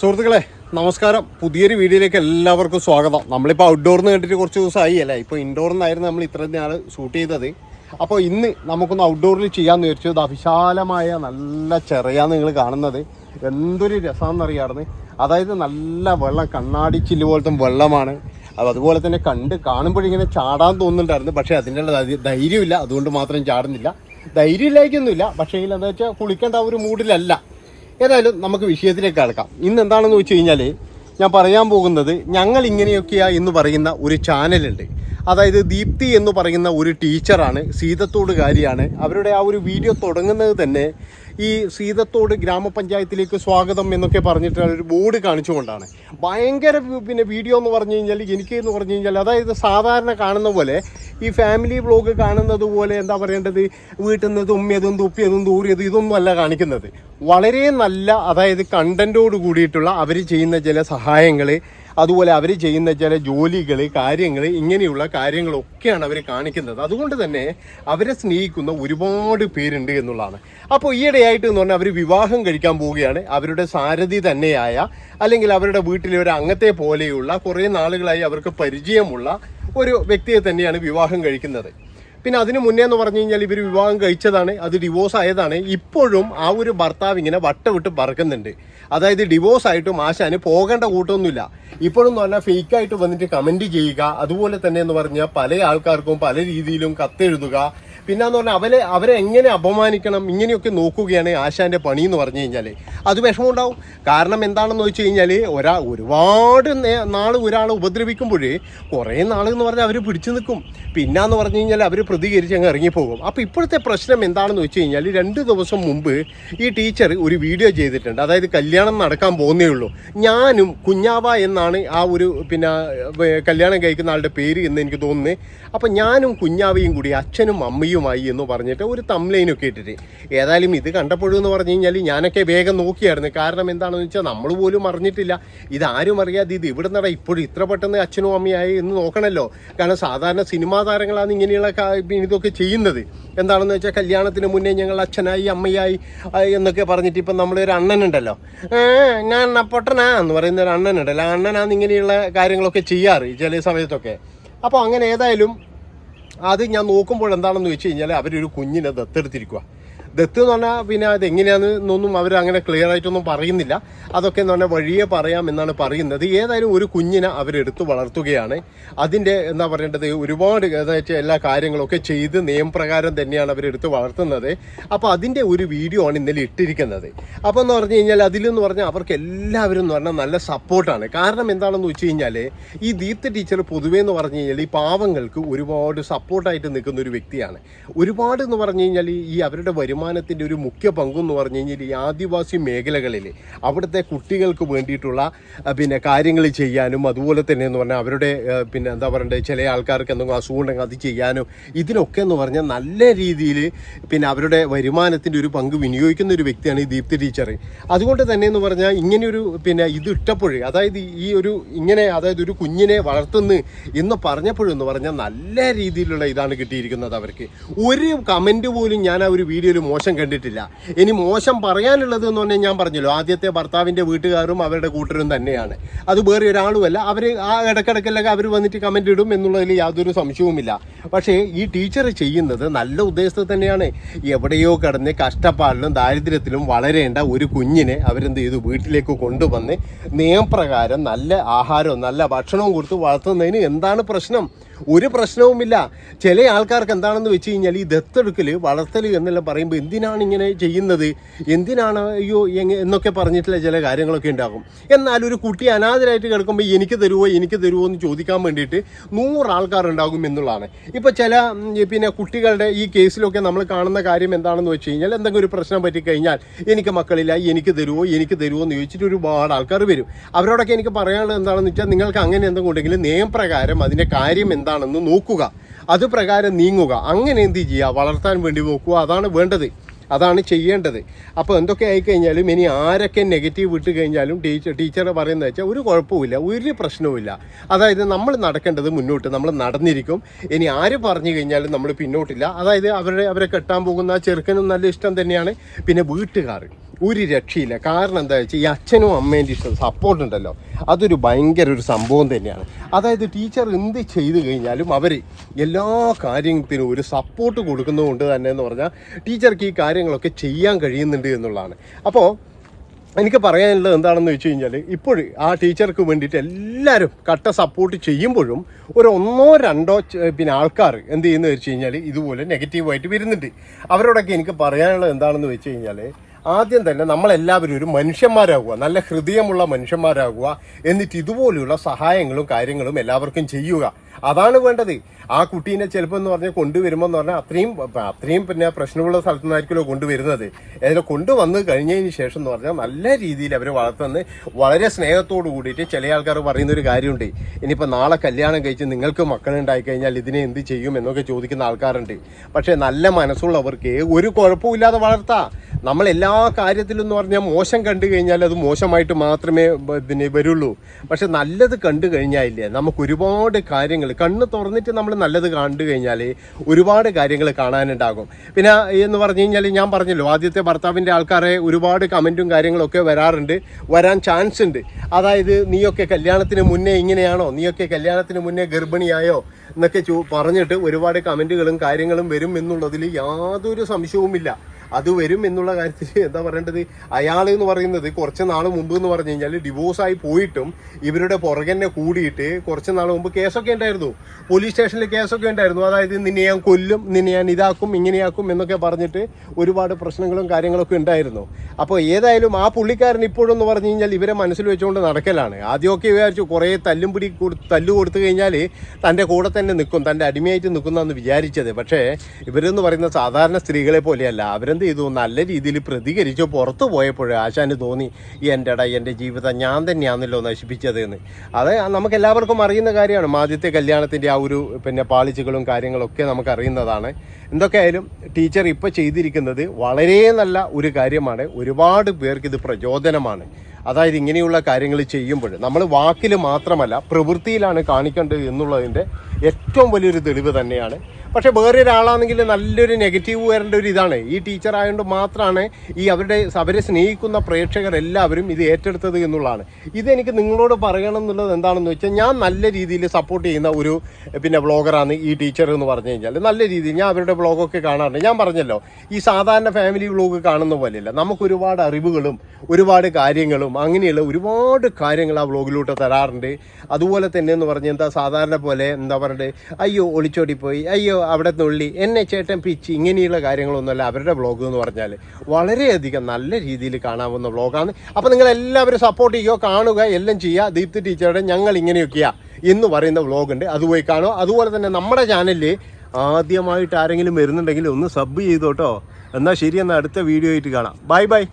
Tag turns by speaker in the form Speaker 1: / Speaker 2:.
Speaker 1: സുഹൃത്തുക്കളെ നമസ്കാരം. പുതിയൊരു വീഡിയോയിലേക്ക് എല്ലാവർക്കും സ്വാഗതം. നമ്മളിപ്പോൾ ഔട്ട്ഡോറിൽ നിന്ന് കണ്ടിട്ട് കുറച്ച് ദിവസമായി അല്ലേ? ഇപ്പോൾ ഇൻഡോറിൽ നിന്നായിരുന്നു നമ്മൾ ഇത്രയും നാൾ ഷൂട്ട് ചെയ്തത്. അപ്പോൾ ഇന്ന് നമുക്കൊന്ന് ഔട്ട്ഡോറിൽ ചെയ്യാമെന്ന് വിചാരിച്ചു. ഇത് അവിശാലമായ നല്ല ചെറിയാന്ന് നിങ്ങൾ കാണുന്നത്. എന്തൊരു രസമാണെന്നറിയാറുണ്ട് അതായത് നല്ല വെള്ളം കണ്ണാടി ചില്ല് പോലത്തെ വെള്ളമാണ്. അപ്പോൾ അതുപോലെ തന്നെ കണ്ട് കാണുമ്പോഴിങ്ങനെ ചാടാൻ തോന്നുന്നുണ്ടായിരുന്നു. പക്ഷേ അതിന്റെ ധൈര്യമില്ല. അതുകൊണ്ട് മാത്രം ചാടുന്നില്ല. ധൈര്യമില്ലായിക്കൊന്നുമില്ല പക്ഷേ എന്താ വെച്ചാൽ കുളിക്കേണ്ട ഒരു മൂഡിലല്ല ഏതായാലും നമുക്ക് വിഷയത്തിലേക്ക് കടക്കാം. ഇന്ന് എന്താണെന്ന് വെച്ച് കഴിഞ്ഞാൽ ഞാൻ പറയാൻ പോകുന്നത് ഞങ്ങൾ ഇങ്ങനെയൊക്കെയാ എന്ന് പറയുന്ന ഒരു ചാനലുണ്ട്. അതായത് ദീപ്തി എന്ന് പറയുന്ന ഒരു ടീച്ചറാണ് സീതത്തോടുകാരിയാണ് അവരുടെ ആ ഒരു വീഡിയോ തുടങ്ങുന്നത് തന്നെ ഈ സീതത്തോട് ഗ്രാമപഞ്ചായത്തിലേക്ക് സ്വാഗതം എന്നൊക്കെ പറഞ്ഞിട്ട് ഒരു ബോർഡ് കാണിച്ചുകൊണ്ടാണ്. ഭയങ്കര പിന്നെ വീഡിയോ എന്ന് പറഞ്ഞു കഴിഞ്ഞാൽ എനിക്ക് എന്ന് പറഞ്ഞു കഴിഞ്ഞാൽ അതായത് സാധാരണ കാണുന്ന പോലെ ഈ ഫാമിലി വ്ലോഗ് കാണുന്നത് പോലെ എന്താ പറയേണ്ടത്? വീട്ടിൽ നിന്ന് തുമ്മിയതും തുപ്പിയതും തൂറിയതും ഇതൊന്നും അല്ല കാണിക്കുന്നത്. വളരെ നല്ല അതായത് കണ്ടന്റോട് കൂടിയിട്ടുള്ള അവർ ചെയ്യുന്ന ചില സഹായങ്ങൾ അതുപോലെ അവർ ചെയ്യുന്ന ചില ജോലികൾ കാര്യങ്ങൾ ഇങ്ങനെയുള്ള കാര്യങ്ങളൊക്കെയാണ് അവർ കാണിക്കുന്നത്. അതുകൊണ്ട് തന്നെ അവരെ സ്നേഹിക്കുന്ന ഒരുപാട് പേരുണ്ട് എന്നുള്ളതാണ്. അപ്പോൾ ഈയിടെയായിട്ട് എന്ന് പറഞ്ഞാൽ അവർ വിവാഹം കഴിക്കാൻ പോവുകയാണ്. അവരുടെ സാരഥി തന്നെയായ അല്ലെങ്കിൽ അവരുടെ വീട്ടിലെ ഒരു അംഗത്തെ പോലെയുള്ള കുറേ നാളുകളായി അവർക്ക് പരിചയമുള്ള ഒരു വ്യക്തിയെ തന്നെയാണ് വിവാഹം കഴിക്കുന്നത്. പിന്നെ അതിന് മുന്നേ എന്ന് പറഞ്ഞു കഴിഞ്ഞാൽ ഇവർ വിവാഹം കഴിച്ചതാണ് അത് ഡിവോഴ്സ് ആയതാണ്. ഇപ്പോഴും ആ ഒരു ഭർത്താവ് ഇങ്ങനെ വട്ടവിട്ട് പറക്കുന്നുണ്ട്. അതായത് ഡിവോഴ്സ് ആയിട്ടും ആശാന് പോകേണ്ട കൂട്ടമൊന്നുമില്ല ഇപ്പോഴും എന്ന് പറഞ്ഞാൽ ഫേക്കായിട്ട് വന്നിട്ട് കമന്റ് ചെയ്യുക അതുപോലെ തന്നെ എന്ന് പറഞ്ഞാൽ പല ആൾക്കാർക്കും പല രീതിയിലും കത്തെഴുതുക. പിന്നെ എന്ന് പറഞ്ഞാൽ അവരെ അവരെ എങ്ങനെ അപമാനിക്കണം ഇങ്ങനെയൊക്കെ നോക്കുകയാണ് ആശാന്റെ പണി എന്ന് പറഞ്ഞു കഴിഞ്ഞാൽ. അത് വിഷമമുണ്ടാവും. കാരണം എന്താണെന്ന് വെച്ച് കഴിഞ്ഞാൽ ഒരാ ഒരുപാട് നാൾ ഒരാളെ ഉപദ്രവിക്കുമ്പോഴേ കുറേ നാൾ എന്ന് പറഞ്ഞാൽ അവർ പിടിച്ചു നിൽക്കും. പിന്നെ എന്ന് പറഞ്ഞു കഴിഞ്ഞാൽ അവർ പ്രതികരിച്ച് അങ്ങ് ഇറങ്ങിപ്പോകും. അപ്പോൾ ഇപ്പോഴത്തെ പ്രശ്നം എന്താണെന്ന് വെച്ച് കഴിഞ്ഞാൽ രണ്ട് ദിവസം മുമ്പ് ഈ ടീച്ചർ ഒരു വീഡിയോ ചെയ്തിട്ടുണ്ട്. അതായത് കല്യാണം നടക്കാൻ പോകുന്നേ ഉള്ളൂ. ഞാനും കുഞ്ഞാവ എന്നാണ് ആ ഒരു പിന്നെ കല്യാണം കഴിക്കുന്ന ആളുടെ പേര് എന്ന് എനിക്ക് തോന്നുന്നത് അപ്പോൾ ഞാനും കുഞ്ഞാവയും കൂടി അച്ഛനും അമ്മയുമായി എന്ന് പറഞ്ഞിട്ട് ഒരു തംലൈനൊക്കെ ഇട്ടിട്ട്. ഏതായാലും ഇത് കണ്ടപ്പോഴെന്ന് പറഞ്ഞു കഴിഞ്ഞാൽ ഞാനൊക്കെ വേഗം നോക്കിയായിരുന്നു. കാരണം എന്താണെന്ന് വെച്ചാൽ നമ്മൾ പോലും അറിഞ്ഞിട്ടില്ല. ഇതാരും അറിയാതെ ഇത് ഇവിടെ നട ഇപ്പോഴും ഇത്ര പെട്ടെന്ന് അച്ഛനും അമ്മയായി എന്ന് നോക്കണമല്ലോ കാരണം സാധാരണ സിനിമാ താരങ്ങളാണ് ഇങ്ങനെയുള്ള ഇതൊക്കെ ചെയ്യുന്നത്. എന്താണെന്ന് വെച്ചാൽ കല്യാണത്തിന് മുന്നേ ഞങ്ങൾ അച്ഛനായി അമ്മയായി എന്നൊക്കെ പറഞ്ഞിട്ട് ഇപ്പം നമ്മളൊരു അണ്ണനുണ്ടല്ലോ ഞാൻ പൊട്ടനാ എന്ന് പറയുന്ന ഒരു അണ്ണനുണ്ടല്ലോ അണ്ണനാന്ന് ഇങ്ങനെയുള്ള കാര്യങ്ങളൊക്കെ ചെയ്യാറ് ചില സമയത്തൊക്കെ. അപ്പോൾ അങ്ങനെ ഏതായാലും അത് ഞാൻ നോക്കുമ്പോൾ എന്താണെന്ന് വെച്ച് കഴിഞ്ഞാൽ അവരൊരു കുഞ്ഞിനെ ദത്തെടുത്തിരിക്കുക ദത്ത് എന്ന് പറഞ്ഞാൽ പിന്നെ അത് എങ്ങനെയാണെന്നൊന്നും അവർ അങ്ങനെ ക്ലിയർ ആയിട്ടൊന്നും പറയുന്നില്ല. അതൊക്കെ എന്ന് പറഞ്ഞാൽ വഴിയെ പറയാം എന്നാണ് പറയുന്നത്. ഏതായാലും ഒരു കുഞ്ഞിനെ അവരെടുത്ത് വളർത്തുകയാണ്. അതിന്റെ എന്താ പറയേണ്ടത്? ഒരുപാട് ഏതായിട്ട് എല്ലാ കാര്യങ്ങളൊക്കെ ചെയ്ത് നിയമപ്രകാരം തന്നെയാണ് അവരെടുത്ത് വളർത്തുന്നത്. അപ്പോൾ അതിന്റെ ഒരു വീഡിയോ ആണ് ഇന്നലെ ഇട്ടിരിക്കുന്നത്. അപ്പോൾ എന്ന് പറഞ്ഞു കഴിഞ്ഞാൽ അതിലെന്ന് പറഞ്ഞാൽ അവർക്ക് എല്ലാവരും എന്ന് പറഞ്ഞാൽ നല്ല സപ്പോർട്ടാണ് കാരണം എന്താണെന്ന് വെച്ച് കഴിഞ്ഞാൽ ഈ ദീപ്ത ടീച്ചർ പൊതുവേ എന്ന് പറഞ്ഞു കഴിഞ്ഞാൽ ഈ പാവങ്ങൾക്ക് ഒരുപാട് സപ്പോർട്ടായിട്ട് നിൽക്കുന്ന ഒരു വ്യക്തിയാണ്. ഒരുപാട് എന്ന് പറഞ്ഞു കഴിഞ്ഞാൽ ഈ അവരുടെ വരുമാനത്തിന്റെ ഒരു മുഖ്യ പങ്കെന്ന് പറഞ്ഞു കഴിഞ്ഞാൽ ഈ ആദിവാസി മേഖലകളിൽ അവിടുത്തെ കുട്ടികൾക്ക് വേണ്ടിയിട്ടുള്ള പിന്നെ കാര്യങ്ങൾ ചെയ്യാനും അതുപോലെ തന്നെ എന്ന് പറഞ്ഞാൽ അവരുടെ പിന്നെ എന്താ പറയണ്ടത് ചില ആൾക്കാർക്ക് എന്തെങ്കിലും അസുഖം ഉണ്ടെങ്കിൽ അത് ചെയ്യാനും ഇതിനൊക്കെ എന്ന് പറഞ്ഞാൽ നല്ല രീതിയിൽ പിന്നെ അവരുടെ വരുമാനത്തിന്റെ ഒരു പങ്ക് വിനിയോഗിക്കുന്ന ഒരു വ്യക്തിയാണ് ഈ ദീപ്തി ടീച്ചർ. അതുകൊണ്ട് തന്നെ എന്ന് പറഞ്ഞാൽ ഇങ്ങനെയൊരു പിന്നെ ഇത് അതായത് ഈ ഒരു ഇങ്ങനെ അതായത് ഒരു കുഞ്ഞിനെ വളർത്തുന്നു എന്ന് പറഞ്ഞപ്പോഴെന്ന് പറഞ്ഞാൽ നല്ല രീതിയിലുള്ള ഇതാണ് കിട്ടിയിരിക്കുന്നത് അവർക്ക്. ഒരു കമന്റ് പോലും ഞാൻ ആ ഒരു വീഡിയോയിൽ മോശം കണ്ടിട്ടില്ല. ഇനി മോശം പറയാനുള്ളത് എന്ന് പറഞ്ഞാൽ ഞാൻ പറഞ്ഞല്ലോ ആദ്യത്തെ ഭർത്താവിന്റെ വീട്ടുകാരും അവരുടെ കൂട്ടരും തന്നെയാണ്. അത് വേറെ ഒരാളുമല്ല അവർ ആ ഇടക്കിടക്കിലൊക്കെ അവർ വന്നിട്ട് കമന്റ് ഇടും എന്നുള്ളതിൽ യാതൊരു സംശയവുമില്ല. പക്ഷേ ഈ ടീച്ചർ ചെയ്യുന്നത് നല്ല ഉദ്ദേശത്തിൽ തന്നെയാണ്. എവിടെയോ കിടന്ന് കഷ്ടപ്പാടിലും ദാരിദ്ര്യത്തിലും വളരേണ്ട ഒരു കുഞ്ഞിനെ അവരെന്ത് ചെയ്തു? വീട്ടിലേക്ക് കൊണ്ടുവന്ന് നിയമപ്രകാരം നല്ല ആഹാരവും നല്ല ഭക്ഷണവും കൊടുത്ത് വളർത്തുന്നതിന് എന്താണ് പ്രശ്നം? ഒരു പ്രശ്നവുമില്ല. ചില ആൾക്കാർക്ക് എന്താണെന്ന് വെച്ച് കഴിഞ്ഞാൽ ഈ ദത്തെടുക്കൽ വളർത്തൽ എന്നെല്ലാം പറയുമ്പോൾ എന്തിനാണ് ഇങ്ങനെ ചെയ്യുന്നത്? എന്തിനാണ് അയ്യോ എന്നൊക്കെ പറഞ്ഞിട്ടുള്ള ചില കാര്യങ്ങളൊക്കെ ഉണ്ടാകും. എന്നാൽ ഒരു കുട്ടി അനാഥരായിട്ട് കിടക്കുമ്പോൾ എനിക്ക് തരുമോ എനിക്ക് തരുമോ എന്ന് ചോദിക്കാൻ വേണ്ടിയിട്ട് നൂറ് ആൾക്കാരുണ്ടാകും എന്നുള്ളതാണ്. ഇപ്പോൾ ചില പിന്നെ കുട്ടികളുടെ ഈ കേസിലൊക്കെ നമ്മൾ കാണുന്ന കാര്യം എന്താണെന്ന് വെച്ച് കഴിഞ്ഞാൽ എന്തെങ്കിലും ഒരു പ്രശ്നം പറ്റിക്കഴിഞ്ഞാൽ എനിക്ക് മക്കളില്ല എനിക്ക് തരുമോ എനിക്ക് തരുമോ എന്ന് ചോദിച്ചിട്ട് ഒരുപാട് ആൾക്കാർ വരും. അവരോടൊക്കെ എനിക്ക് പറയാനുള്ളത് എന്താണെന്ന് വെച്ചാൽ നിങ്ങൾക്ക് അങ്ങനെ എന്തെങ്കിലും ഉണ്ടെങ്കിൽ നിയമപ്രകാരം അതിന്റെ കാര്യം എന്താണെന്ന് നോക്കുക. അത് പ്രകാരം നീങ്ങുക. അങ്ങനെ എന്ത് ചെയ്യുക? വളർത്താൻ വേണ്ടി നോക്കുക. അതാണ് വേണ്ടത്. അതാണ് ചെയ്യേണ്ടത്. അപ്പോൾ എന്തൊക്കെ ആയിക്കഴിഞ്ഞാലും ഇനി ആരൊക്കെ നെഗറ്റീവ് വിട്ട് കഴിഞ്ഞാലും ടീച്ചർ ടീച്ചർ പറയുന്നത് വെച്ചാൽ ഒരു കുഴപ്പമില്ല ഒരു പ്രശ്നവുമില്ല. അതായത് നമ്മൾ നടക്കേണ്ടത് മുന്നോട്ട് നമ്മൾ നടന്നിരിക്കും. ഇനി ആര് പറഞ്ഞു കഴിഞ്ഞാലും നമ്മൾ പിന്നോട്ടില്ല. അതായത് അവരെ അവരെ കെട്ടാൻ പോകുന്ന ചെറുക്കനും നല്ല ഇഷ്ടം തന്നെയാണ്. പിന്നെ വീട്ടുകാർ ഒരു രക്ഷയില്ല. കാരണം എന്താ വെച്ചാൽ ഈ അച്ഛനും അമ്മേന്റെ ഇഷ്ടം സപ്പോർട്ട് ഉണ്ടല്ലോ. അതൊരു ഭയങ്കര ഒരു സംഭവം തന്നെയാണ്. അതായത് ടീച്ചർ എന്ത് ചെയ്തു കഴിഞ്ഞാലും അവർ എല്ലാ കാര്യത്തിനും ഒരു സപ്പോർട്ട് കൊടുക്കുന്നതുകൊണ്ട് തന്നെ എന്ന് പറഞ്ഞാൽ ടീച്ചർക്ക് ഈ കാര്യങ്ങളൊക്കെ ചെയ്യാൻ കഴിയുന്നുണ്ട് എന്നുള്ളതാണ്. അപ്പോൾ എനിക്ക് പറയാനുള്ളത് എന്താണെന്ന് വെച്ച് കഴിഞ്ഞാൽ ഇപ്പോൾ ആ ടീച്ചർക്ക് വേണ്ടിയിട്ട് എല്ലാവരും കട്ട സപ്പോർട്ട് ചെയ്യുമ്പോഴും ഒരു ഒന്നോ രണ്ടോ പിന്നെ ആൾക്കാർ എന്ത് ചെയ്യുന്നു വെച്ച് കഴിഞ്ഞാൽ ഇതുപോലെ നെഗറ്റീവായിട്ട് വരുന്നുണ്ട്. അവരോടൊക്കെ എനിക്ക് പറയാനുള്ളത് എന്താണെന്ന് വെച്ച് കഴിഞ്ഞാൽ ആദ്യം തന്നെ നമ്മളെല്ലാവരും ഒരു മനുഷ്യന്മാരാകുക നല്ല ഹൃദയമുള്ള മനുഷ്യന്മാരാകുക എന്നിട്ട് ഇതുപോലെയുള്ള സഹായങ്ങളും കാര്യങ്ങളും എല്ലാവർക്കും ചെയ്യുക. അതാണ് വേണ്ടത്. ആ കുട്ടീനെ ചിലപ്പോൾ എന്ന് പറഞ്ഞാൽ കൊണ്ടുവരുമ്പോൾ എന്ന് പറഞ്ഞാൽ അത്രയും അത്രയും പിന്നെ പ്രശ്നമുള്ള സ്ഥലത്തു നിന്നായിരിക്കുമല്ലോ കൊണ്ടുവരുന്നത്. അതിൽ കൊണ്ടുവന്ന് കഴിഞ്ഞതിന് ശേഷം എന്ന് പറഞ്ഞാൽ നല്ല രീതിയിൽ അവരെ വളർത്തുന്നത്. വളരെ സ്നേഹത്തോടു കൂടിയിട്ട് ചില ആൾക്കാർ പറയുന്ന ഒരു കാര്യമുണ്ട്. ഇനിയിപ്പോൾ നാളെ കല്യാണം കഴിച്ച് നിങ്ങൾക്ക് മക്കളുണ്ടായി കഴിഞ്ഞാൽ ഇതിനെ എന്ത് ചെയ്യും എന്നൊക്കെ ചോദിക്കുന്ന ആൾക്കാരുണ്ട്. പക്ഷേ നല്ല മനസ്സുള്ളവർക്ക് ഒരു കുഴപ്പമില്ലാതെ വളർത്താം. നമ്മൾ എല്ലാ കാര്യത്തിലും എന്ന് പറഞ്ഞാൽ മോശം കണ്ടു കഴിഞ്ഞാൽ അത് മോശമായിട്ട് മാത്രമേ പിന്നെ വരുള്ളൂ. പക്ഷെ നല്ലത് കണ്ടു കഴിഞ്ഞാലില്ലേ നമുക്ക് ഒരുപാട് കാര്യങ്ങൾ കണ്ണ് തുറന്നിട്ട് നമ്മൾ നല്ലത് കണ്ടു കഴിഞ്ഞാൽ ഒരുപാട് കാര്യങ്ങൾ കാണാനുണ്ടാകും. പിന്നെ എന്ന് പറഞ്ഞു കഴിഞ്ഞാൽ ഞാൻ പറഞ്ഞല്ലോ ആദ്യത്തെ ഭർത്താവിന്റെ ആൾക്കാരെ ഒരുപാട് കമന്റും കാര്യങ്ങളൊക്കെ വരാറുണ്ട് വരാൻ ചാൻസ് ഉണ്ട്. അതായത് നീയൊക്കെ കല്യാണത്തിന് മുന്നേ ഇങ്ങനെയാണോ? നീയൊക്കെ കല്യാണത്തിന് മുന്നേ ഗർഭിണിയായോ? എന്നൊക്കെ പറഞ്ഞിട്ട് ഒരുപാട് കമന്റുകളും കാര്യങ്ങളും വരും എന്നുള്ളതിൽ യാതൊരു സംശയവുമില്ല. അത് വരും എന്നുള്ള കാര്യത്തിൽ എന്താ പറയേണ്ടത്? അയാൾ എന്ന് പറയുന്നത് കുറച്ച് നാൾ മുമ്പ് എന്ന് പറഞ്ഞു കഴിഞ്ഞാൽ ഡിവോഴ്സായി പോയിട്ടും ഇവരുടെ പുറകെന്നെ കൂടിയിട്ട് കുറച്ച് നാൾ മുമ്പ് കേസൊക്കെ ഉണ്ടായിരുന്നു. പോലീസ് സ്റ്റേഷനിൽ കേസൊക്കെ ഉണ്ടായിരുന്നു. അതായത് നിന്നെ ഞാൻ കൊല്ലും നിന്നെ ഞാൻ ഇതാക്കും ഇങ്ങനെയാക്കും എന്നൊക്കെ പറഞ്ഞിട്ട് ഒരുപാട് പ്രശ്നങ്ങളും കാര്യങ്ങളൊക്കെ ഉണ്ടായിരുന്നു. അപ്പോൾ ഏതായാലും ആ പുള്ളിക്കാരൻ ഇപ്പോഴെന്ന് പറഞ്ഞു കഴിഞ്ഞാൽ ഇവരെ മനസ്സിൽ വെച്ചുകൊണ്ട് നടക്കലാണ്. ആദ്യമൊക്കെ വിചാരിച്ചു കുറേ തല്ലും പിടി തല്ലു കൊടുത്തു കഴിഞ്ഞാൽ തന്റെ കൂടെ തന്നെ നിൽക്കും തന്റെ അടിമയായിട്ട് നിൽക്കുന്നെന്ന് വിചാരിച്ചത്. പക്ഷേ ഇവരെന്ന് പറയുന്ന സാധാരണ സ്ത്രീകളെ പോലെയല്ല. അവരെന്ത് ചെയ്തു? നല്ല രീതിയിൽ പ്രതികരിച്ച്. പുറത്തു പോയപ്പോഴേ ആശാന് തോന്നി എന്റെടാ എന്റെ ജീവിതം ഞാൻ തന്നെയാണല്ലോ നശിപ്പിച്ചത് എന്ന് അത് നമുക്ക് എല്ലാവർക്കും അറിയുന്ന കാര്യമാണ്. ആദ്യത്തെ കല്യാണത്തിന്റെ ആ ഒരു പിന്നെ പാളിച്ചകളും കാര്യങ്ങളൊക്കെ നമുക്ക് അറിയുന്നതാണ്. എന്തൊക്കെയായാലും ടീച്ചർ ഇപ്പോൾ ചെയ്തിരിക്കുന്നത് വളരെ നല്ല ഒരു കാര്യമാണ്. ഒരുപാട് പേർക്ക് ഇത് പ്രചോദനമാണ്. അതായത് ഇങ്ങനെയുള്ള കാര്യങ്ങൾ ചെയ്യുമ്പോൾ നമ്മൾ വാക്കിൽ മാത്രമല്ല പ്രവൃത്തിയിലാണ് കാണിക്കേണ്ടത് എന്നുള്ളതിന്റെ ഏറ്റവും വലിയൊരു തെളിവ് തന്നെയാണ്. പക്ഷേ വേറെ ഒരാളാണെങ്കിൽ നല്ലൊരു നെഗറ്റീവ് വരേണ്ട ഒരു ഇതാണ്. ഈ ടീച്ചർ ആയതുകൊണ്ട് മാത്രമാണ് ഈ അവരുടെ അവരെ സ്നേഹിക്കുന്ന പ്രേക്ഷകരെല്ലാവരും ഇത് ഏറ്റെടുത്തത് എന്നുള്ളതാണ്. ഇതെനിക്ക് നിങ്ങളോട് പറയണം എന്നുള്ളത് എന്താണെന്ന് വെച്ചാൽ ഞാൻ നല്ല രീതിയിൽ സപ്പോർട്ട് ചെയ്യുന്ന ഒരു പിന്നെ വ്ളോഗറാണ് ഈ ടീച്ചർ എന്ന് പറഞ്ഞു കഴിഞ്ഞാൽ നല്ല രീതിയിൽ ഞാൻ അവരുടെ വ്ളോഗൊക്കെ കാണാറുണ്ട്. ഞാൻ പറഞ്ഞല്ലോ ഈ സാധാരണ ഫാമിലി വ്ളോഗ് കാണുന്ന പോലെയല്ല. നമുക്ക് ഒരുപാട് അറിവുകളും ഒരുപാട് കാര്യങ്ങളും അങ്ങനെയുള്ള ഒരുപാട് കാര്യങ്ങൾ ആ വ്ളോഗിലോട്ട് തരാറുണ്ട്. അതുപോലെ തന്നെ എന്ന് പറഞ്ഞാൽ എന്താ സാധാരണ പോലെ എന്താ അയ്യോ ഒളിച്ചോടിപ്പോയി. അയ്യോ അവിടെ നുള്ളി. എന്നെ ചേട്ടൻ പിച്ച്. ഇങ്ങനെയുള്ള കാര്യങ്ങളൊന്നുമല്ല അവരുടെ വ്ളോഗ് എന്ന് പറഞ്ഞാൽ വളരെയധികം നല്ല രീതിയിൽ കാണാവുന്ന ബ്ലോഗാണ് അപ്പോൾ നിങ്ങൾ എല്ലാവരും സപ്പോർട്ട് ചെയ്യുക കാണുക എല്ലാം ചെയ്യുക. ദീപ്തി ടീച്ചറുടെ ഞങ്ങൾ ഇങ്ങനെയൊക്കെയാണ് എന്ന് പറയുന്ന വ്ളോഗുണ്ട് അത് പോയി കാണുക. അതുപോലെ തന്നെ നമ്മുടെ ചാനലിൽ ആദ്യമായിട്ട് ആരെങ്കിലും വരുന്നുണ്ടെങ്കിൽ ഒന്ന് സബ് ചെയ്തോട്ടോ. എന്നാൽ ശരി എന്നാൽ അടുത്ത വീഡിയോ ആയിട്ട് കാണാം. Bye bye